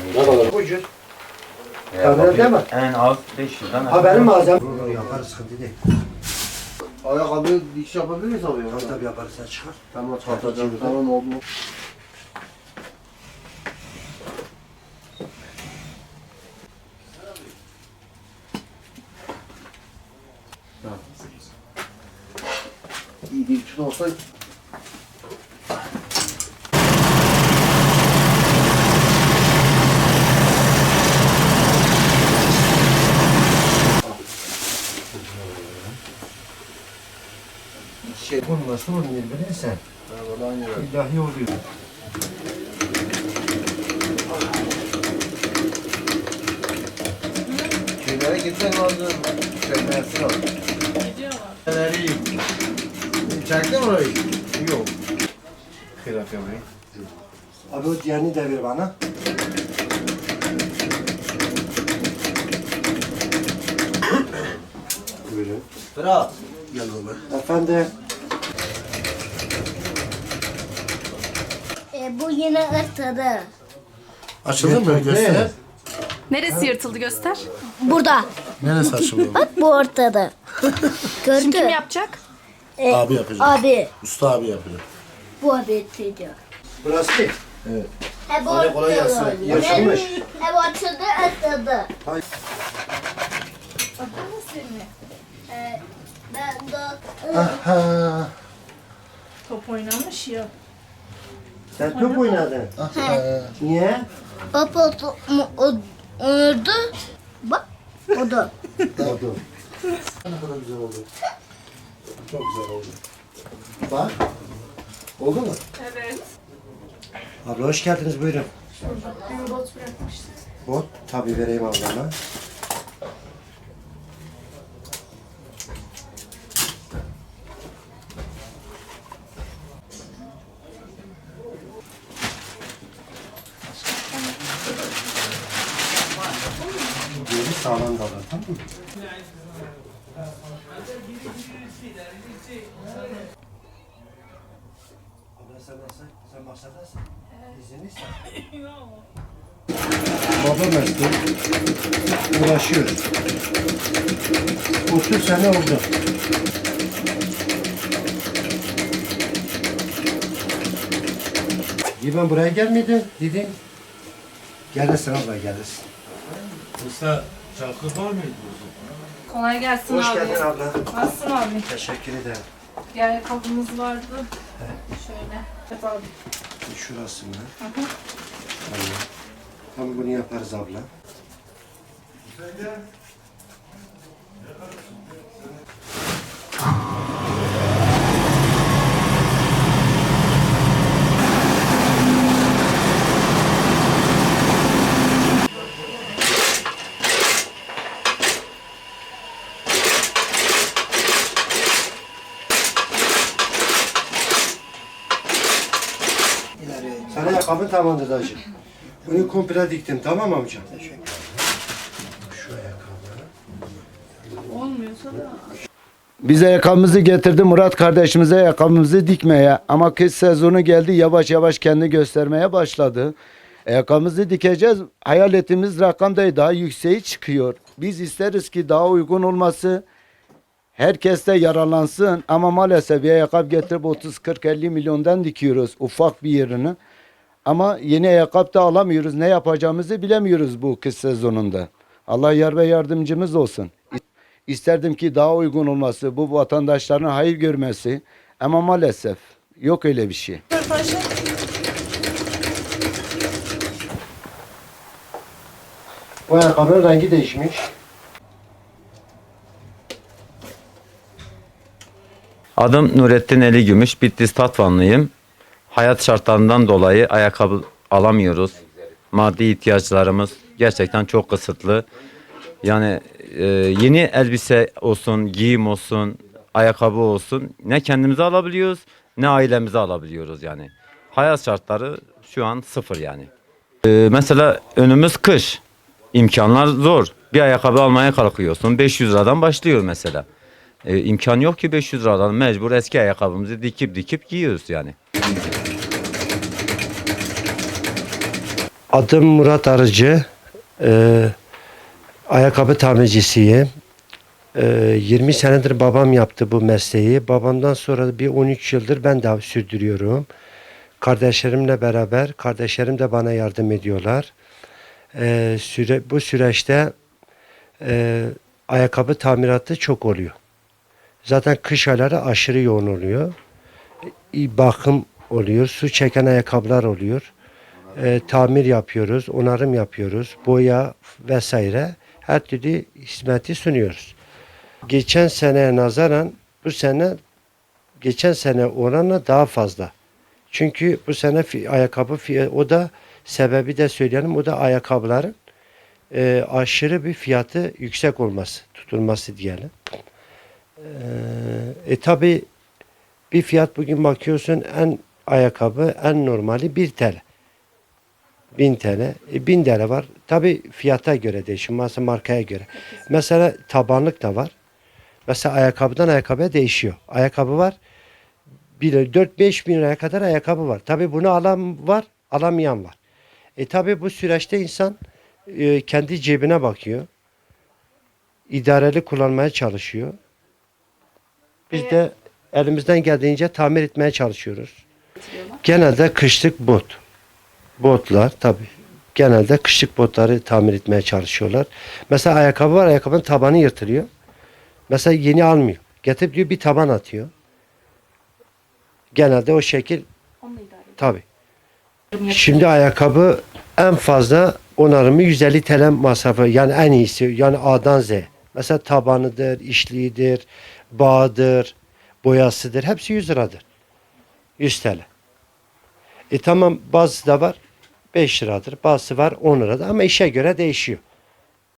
Ne kadar? Ucuz. Tabii değil mi? En az 500'den Ha benim malzem. Yaparız sıkıntı değil. Ayakkabı dikiş yapabilir miyiz abi? Tabii tabii yaparız sen çıkar. Tamam çıkartacağım. Tamam oldu. İyi bir olsa Şey bu nasıl olur birbirine sen? İlahi oluyor. şeylere gitsen lazım. Çekmeyesi lazım. Neleri Çektin mi orayı? Yok. Kıyrak yapayım. Abi o diğerini de ver bana. Buyurun. Fırat. Gel baba. Efendim. E, bu yine ırtadı. Açıldı mı? Göster. Neresi yırtıldı göster. Burada. Neresi açıldı? Bak bu ortada. Gördün. Kim yapacak? E, Abi yapacak. Abi. Usta abi yapıyor. Bu abi yapacak. Burası değil. E, bu Hadi kolay gelsin. Yaşanmış. E, bu açıldı ırtadı. Hay. E, ben de Aha. Top oynamış ya. Sen top oynadın. Niye? Baba o, o, oynadı. Bak. O da. Oldu. Ne kadar güzel oldu. Çok güzel oldu. Bak. Oldu mu? Evet. Abla hoş geldiniz buyurun. Bir bot bırakmıştı. Bot tabii vereyim ablama. Sağlam davran tamam mı? Baba mesleği uğraşıyoruz. 30 sene oldu. İyi ben buraya gelmedim dedim. Gelirsin abla gelirsin. Usta çakır var mıydı? Kolay gelsin Hoş abi. geldin abla. Nasılsın abi? Teşekkür ederim. Gel kapımız vardı. Şöyle. Evet abi. Şurası mı? Tamam. Tamam bunu yaparız abla. Ayakkabın tamamdır dayıcım. Bunu komple diktim tamam mı amca? Şu ayakkabı. Olmuyorsa da. Biz ayakkabımızı getirdi Murat kardeşimize ayakkabımızı dikmeye ama kış sezonu geldi yavaş yavaş kendi göstermeye başladı. Ayakkabımızı dikeceğiz. Hayal ettiğimiz rakam da daha yükseği çıkıyor. Biz isteriz ki daha uygun olması herkes de yararlansın ama maalesef bir ayakkabı getirip 30 40 50 milyondan dikiyoruz ufak bir yerini. Ama yeni ayakkabı da alamıyoruz. Ne yapacağımızı bilemiyoruz bu kış sezonunda. Allah yar ve yardımcımız olsun. İsterdim ki daha uygun olması, bu vatandaşların hayır görmesi ama maalesef yok öyle bir şey. Bu ayakkabının rengi değişmiş. Adım Nurettin Eli Gümüş, Bitlis Tatvanlıyım. Hayat şartlarından dolayı ayakkabı alamıyoruz. Maddi ihtiyaçlarımız gerçekten çok kısıtlı. Yani e, yeni elbise olsun, giyim olsun, ayakkabı olsun ne kendimize alabiliyoruz ne ailemize alabiliyoruz yani. Hayat şartları şu an sıfır yani. E, mesela önümüz kış. İmkanlar zor. Bir ayakkabı almaya kalkıyorsun. 500 liradan başlıyor mesela. E, imkan yok ki 500 liradan mecbur eski ayakkabımızı dikip dikip giyiyoruz yani. Adım Murat Arıcı. Ee, ayakkabı tamircisiyim. Ee, 20 senedir babam yaptı bu mesleği. Babamdan sonra bir 13 yıldır ben de sürdürüyorum. Kardeşlerimle beraber, kardeşlerim de bana yardım ediyorlar. Ee, süre, bu süreçte e, ayakkabı tamiratı çok oluyor. Zaten kış ayları aşırı yoğun oluyor. Bakım oluyor, su çeken ayakkabılar oluyor. Ee, tamir yapıyoruz, onarım yapıyoruz, boya vesaire her türlü hizmeti sunuyoruz. Geçen seneye nazaran bu sene geçen sene oranla daha fazla. Çünkü bu sene ayakkabı o da sebebi de söyleyelim o da ayakkabıların e, aşırı bir fiyatı yüksek olması, tutulması diyelim. Ee, e tabi bir fiyat bugün bakıyorsun en ayakkabı en normali 1 TL. 1000 TL. E, 1000 TL var. Tabi fiyata göre değişiyor. Mesela markaya göre. Mesela tabanlık da var. Mesela ayakkabıdan ayakkabıya değişiyor. Ayakkabı var. 4-5 bin liraya kadar ayakkabı var. Tabi bunu alan var, alamayan var. E tabi bu süreçte insan e, kendi cebine bakıyor. İdareli kullanmaya çalışıyor. Biz de elimizden geldiğince tamir etmeye çalışıyoruz. Genelde kışlık bot. Botlar tabi. Genelde kışlık botları tamir etmeye çalışıyorlar. Mesela ayakkabı var, ayakkabının tabanı yırtılıyor. Mesela yeni almıyor. Getirip diyor bir taban atıyor. Genelde o şekil tabi. Şimdi ayakkabı en fazla onarımı 150 TL masrafı. Yani en iyisi yani A'dan Z. Mesela tabanıdır, işliğidir, bağıdır, boyasıdır. Hepsi 100 liradır. 100 TL. E tamam bazısı da var 5 liradır. Bazısı var 10 liradır ama işe göre değişiyor.